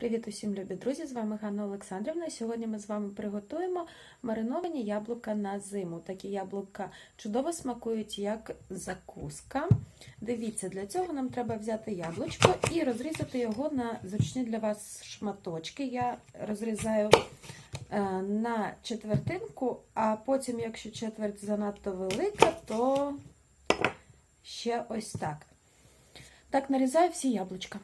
Привіт усім любі друзі! З вами Ганна Олександрівна. Сьогодні ми з вами приготуємо мариновані яблука на зиму. Такі яблука чудово смакують як закуска. Дивіться, для цього нам треба взяти яблучко і розрізати його на зручні для вас шматочки. Я розрізаю е, на четвертинку, а потім, якщо четверть занадто велика, то ще ось так. Так, нарізаю всі яблучка.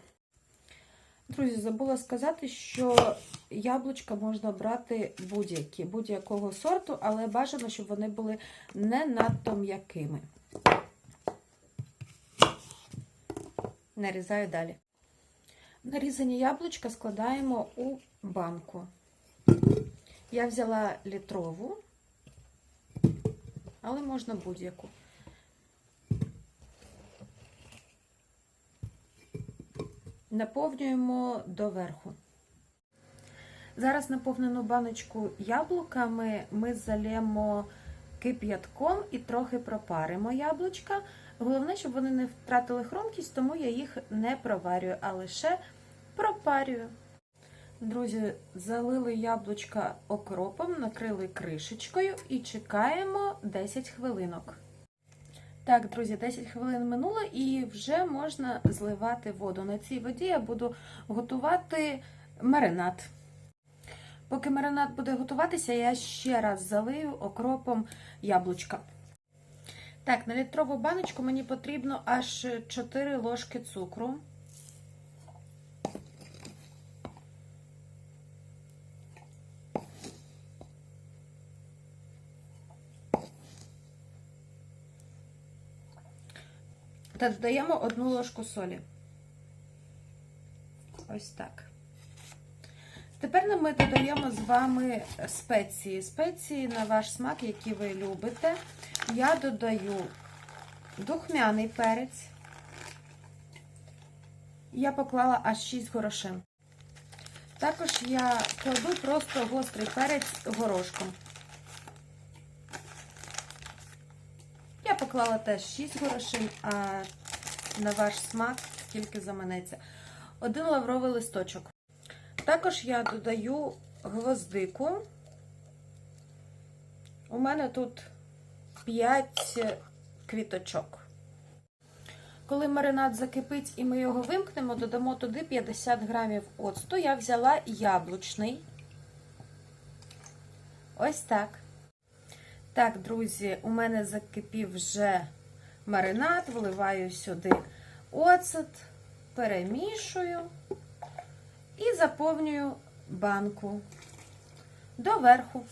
Друзі, забула сказати, що яблучка можна брати будь-які, будь-якого сорту, але бажано, щоб вони були не надто м'якими. Нарізаю далі. Нарізані яблучка складаємо у банку. Я взяла літрову, але можна будь-яку. Наповнюємо доверху. Зараз наповнену баночку яблуками ми залємо кип'ятком і трохи пропаримо яблучка. Головне, щоб вони не втратили хромкість, тому я їх не проварюю, а лише пропарюю. Друзі, залили яблучка окропом, накрили кришечкою і чекаємо 10 хвилинок. Так, друзі, 10 хвилин минуло і вже можна зливати воду. На цій воді я буду готувати маринад. Поки маринад буде готуватися, я ще раз залию окропом яблучка. Так, на літрову баночку мені потрібно аж 4 ложки цукру. Та додаємо одну ложку солі. Ось так. Тепер ми додаємо з вами спеції. Спеції на ваш смак, які ви любите. Я додаю духмяний перець. Я поклала аж 6 горошин. Також я кладу просто гострий перець горошком. Поклала теж 6 горошин, а на ваш смак скільки заманеться. Один лавровий листочок. Також я додаю гвоздику. У мене тут 5 квіточок. Коли маринад закипить і ми його вимкнемо, додамо туди 50 грамів оцту. Я взяла яблучний. Ось так. Так, друзі, у мене закипів вже маринад, вливаю сюди оцет, перемішую і заповнюю банку доверху.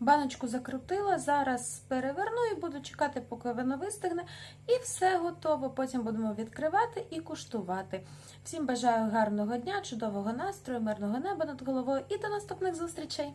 Баночку закрутила, зараз переверну і буду чекати, поки воно вистигне. І все готово. Потім будемо відкривати і куштувати. Всім бажаю гарного дня, чудового настрою, мирного неба над головою і до наступних зустрічей!